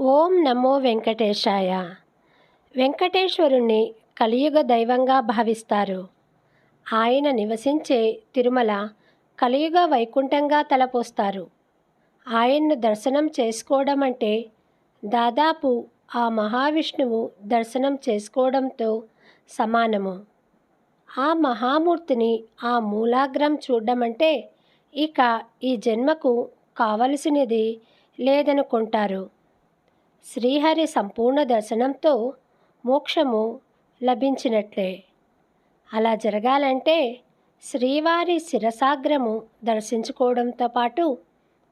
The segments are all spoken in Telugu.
ఓం నమో వెంకటేశాయ. వెంకటేశ్వరుణ్ణి కలియుగ దైవంగా భావిస్తారు. ఆయన నివసించే తిరుమల కలియుగ వైకుంఠంగా తలపోస్తారు. ఆయన్ను దర్శనం చేసుకోవడం అంటే దాదాపు ఆ మహావిష్ణువు దర్శనం చేసుకోవడంతో సమానము. ఆ మహామూర్తిని ఆ మూలాగ్రం చూడమంటే ఇక ఈ జన్మకు కావలసినది లేదనుకుంటారు. శ్రీహరి సంపూర్ణ దర్శనంతో మోక్షము లభించినట్లే. అలా జరగాలంటే శ్రీవారి శిరసాగ్రము దర్శించుకోవడంతో పాటు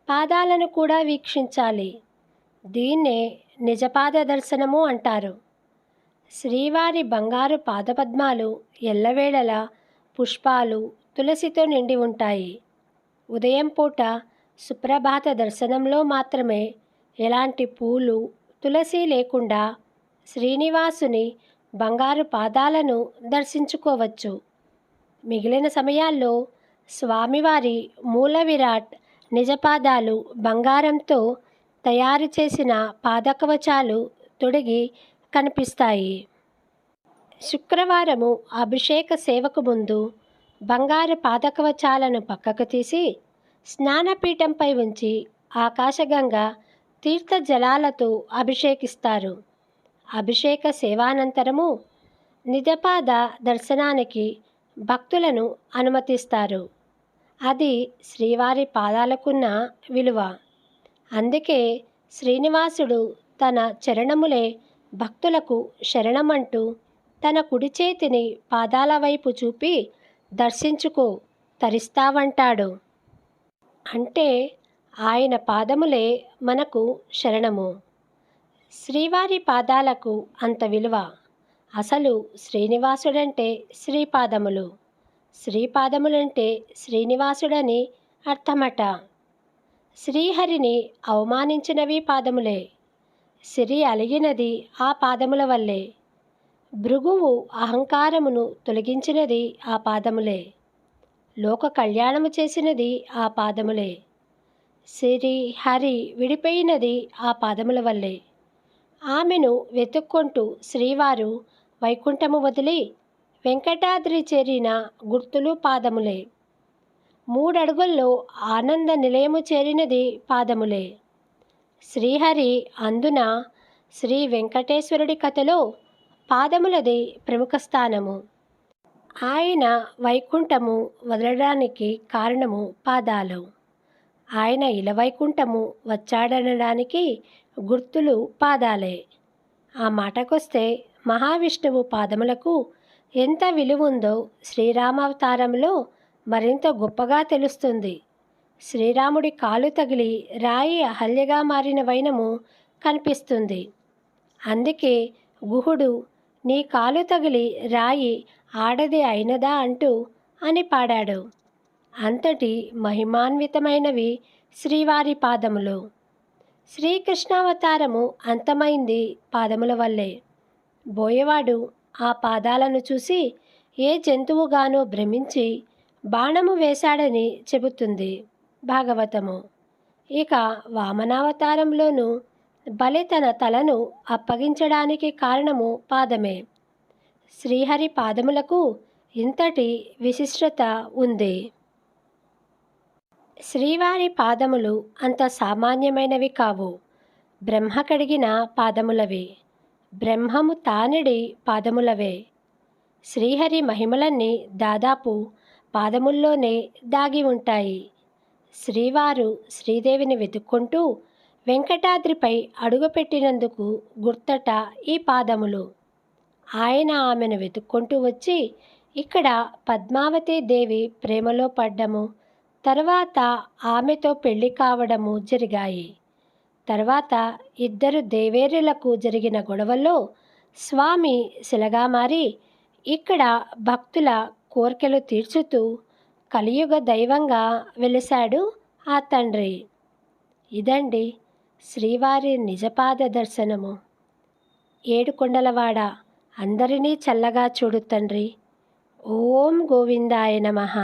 పాదాలను కూడా వీక్షించాలి. దీన్నే నిజపాద దర్శనము అంటారు. శ్రీవారి బంగారు పాదపద్మాలు ఎల్లవేళలా పుష్పాలు తులసితో నిండి ఉంటాయి. ఉదయం పూట సుప్రభాత దర్శనంలో మాత్రమే ఎలాంటి పూలు తులసి లేకుండా శ్రీనివాసుని బంగారు పాదాలను దర్శించుకోవచ్చు. మిగిలిన సమయాల్లో స్వామివారి మూల విరాట్ నిజపాదాలు బంగారంతో తయారు చేసిన పాదకవచాలు తొడిగి కనిపిస్తాయి. శుక్రవారము అభిషేక సేవకు ముందు బంగారు పాదకవచాలను పక్కకు తీసి స్నానపీఠంపై ఉంచి ఆకాశగంగా తీర్థ జలాలతో అభిషేకిస్తారు. అభిషేక సేవానంతరము నిజపాద దర్శనానికి భక్తులను అనుమతిస్తారు. అది శ్రీవారి పాదాలకున్న విలువ. అందుకే శ్రీనివాసుడు తన చరణములే భక్తులకు శరణమంటూ తన కుడి చేతిని పాదాల వైపు చూపి దర్శించుకో తరిస్తావంటాడు. అంటే ఆయన పాదములే మనకు శరణము. శ్రీవారి పాదాలకు అంత విలువ. అసలు శ్రీనివాసుడంటే శ్రీపాదములు. శ్రీపాదములంటే శ్రీనివాసుడని అర్థమట. శ్రీహరిని అవమానించినవి పాదములే. సిరి అలిగినది ఆ పాదముల వల్లే. భృగువు అహంకారమును తొలగించినది ఆ పాదములే. లోక కళ్యాణము చేసినది ఆ పాదములే. సిరి హరి విడిపోయినది ఆ పాదముల వల్లే. ఆమెను వెతుక్కుంటూ శ్రీవారు వైకుంఠము వదిలి వెంకటాద్రి చేరిన గుర్తులు పాదములే. మూడడుగుల్లో ఆనంద నిలయము చేరినది పాదములే. శ్రీహరి అందున శ్రీ వెంకటేశ్వరుడి కథలో పాదములది ప్రముఖ స్థానము. ఆయన వైకుంఠము వదలడానికి కారణము పాదాలు. ఆయన ఇలవైకుంఠము వచ్చాడనడానికి గుర్తులు పాదాలే. ఆ మాటకొస్తే మహావిష్ణువు పాదములకు ఎంత విలువ ఉందో శ్రీరామావతారంలో మరింత గొప్పగా తెలుస్తుంది. శ్రీరాముడి కాలు తగిలి రాయి అహల్యగా మారిన వైనము కనిపిస్తుంది. అందుకే గుహుడు నీ కాలు తగిలి రాయి ఆడది అయినదా అంటూ అని పాడాడు. అంతటి మహిమాన్వితమైనవి శ్రీవారి పాదములు. శ్రీకృష్ణావతారము అంతమైంది పాదముల వల్లే. బోయవాడు ఆ పాదాలను చూసి ఏ జంతువుగానో భ్రమించి బాణము వేశాడని చెబుతుంది భాగవతము. ఇక వామనావతారంలోనూ బలి తన తలను అప్పగించడానికి కారణము పాదమే. శ్రీహరి పాదములకు ఇంతటి విశిష్టత ఉంది. శ్రీవారి పాదములు అంత సామాన్యమైనవి కావు. బ్రహ్మ కడిగిన పాదములవి. బ్రహ్మము తానడి పాదములవే. శ్రీహరి మహిమలన్నీ దాదాపు పాదముల్లోనే దాగి ఉంటాయి. శ్రీవారు శ్రీదేవిని వెతుక్కుంటూ వెంకటాద్రిపై అడుగుపెట్టినందుకు గుర్తట ఈ పాదములు. ఆయన ఆమెను వెతుక్కుంటూ వచ్చి ఇక్కడ పద్మావతి దేవి ప్రేమలో పడ్డము. తర్వాత ఆమెతో పెళ్ళి కావడము జరిగాయి. తర్వాత ఇద్దరు దేవేరులకు జరిగిన గొడవల్లో స్వామి శిలగా మారి ఇక్కడ భక్తుల కోరికలు తీర్చుతూ కలియుగ దైవంగా వెలిశాడు ఆ తండ్రి. ఇదండి శ్రీవారి నిజపాద దర్శనము. ఏడుకొండలవాడ అందరినీ చల్లగా చూడు తండ్రి. ఓం గోవిందాయ నమః.